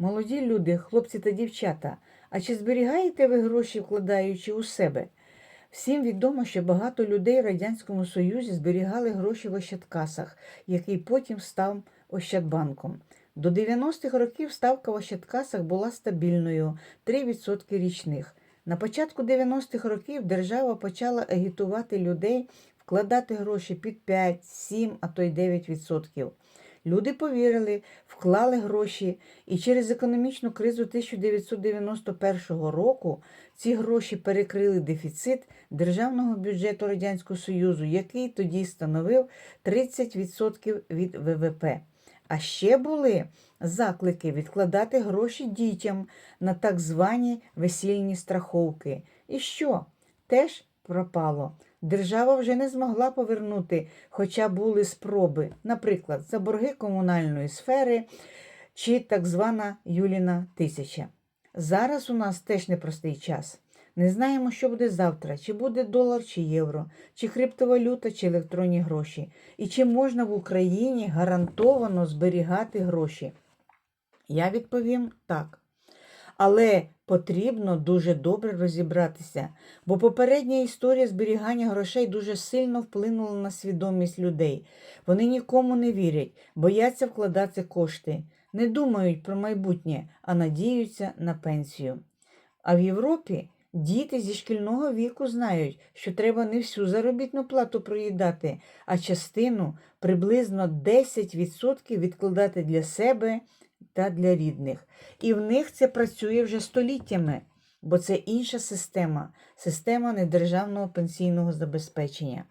Молоді люди, хлопці та дівчата, а чи зберігаєте ви гроші, вкладаючи у себе? Всім відомо, що багато людей в Радянському Союзі зберігали гроші в Ощадкасах, який потім став Ощадбанком. До 90-х років ставка в Ощадкасах була стабільною 3% річних. На початку 90-х років держава почала агітувати людей вкладати гроші під 5, 7, а то й 9%. Люди повірили, вклали гроші, і через економічну кризу 1991 року ці гроші перекрили дефіцит державного бюджету Радянського Союзу, який тоді становив 30% від ВВП. А ще були заклики відкладати гроші дітям на так звані весільні страховки. І що? Теж пропало. Держава вже не змогла повернути, хоча були спроби, наприклад, за борги комунальної сфери чи так звана Юліна тисяча. Зараз у нас теж непростий час. Не знаємо, що буде завтра, чи буде долар, чи євро, чи криптовалюта, чи електронні гроші, і чи можна в Україні гарантовано зберігати гроші. Я відповім так. Але потрібно дуже добре розібратися, бо попередня історія зберігання грошей дуже сильно вплинула на свідомість людей. Вони нікому не вірять, бояться вкладати кошти, не думають про майбутнє, а надіються на пенсію. А в Європі діти зі шкільного віку знають, що треба не всю заробітну плату проїдати, а частину приблизно 10% відкладати для себе та для рідних. І в них це працює вже століттями, бо це інша система система недержавного пенсійного забезпечення.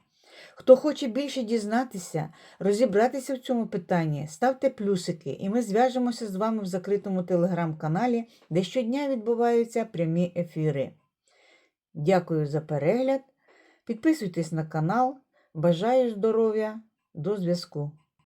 Хто хоче більше дізнатися, розібратися в цьому питанні, ставте плюсики, і ми зв'яжемося з вами в закритому телеграм-каналі, де щодня відбуваються прямі ефіри. Дякую за перегляд. Підписуйтесь на канал. Бажаю здоров'я. До зв'язку.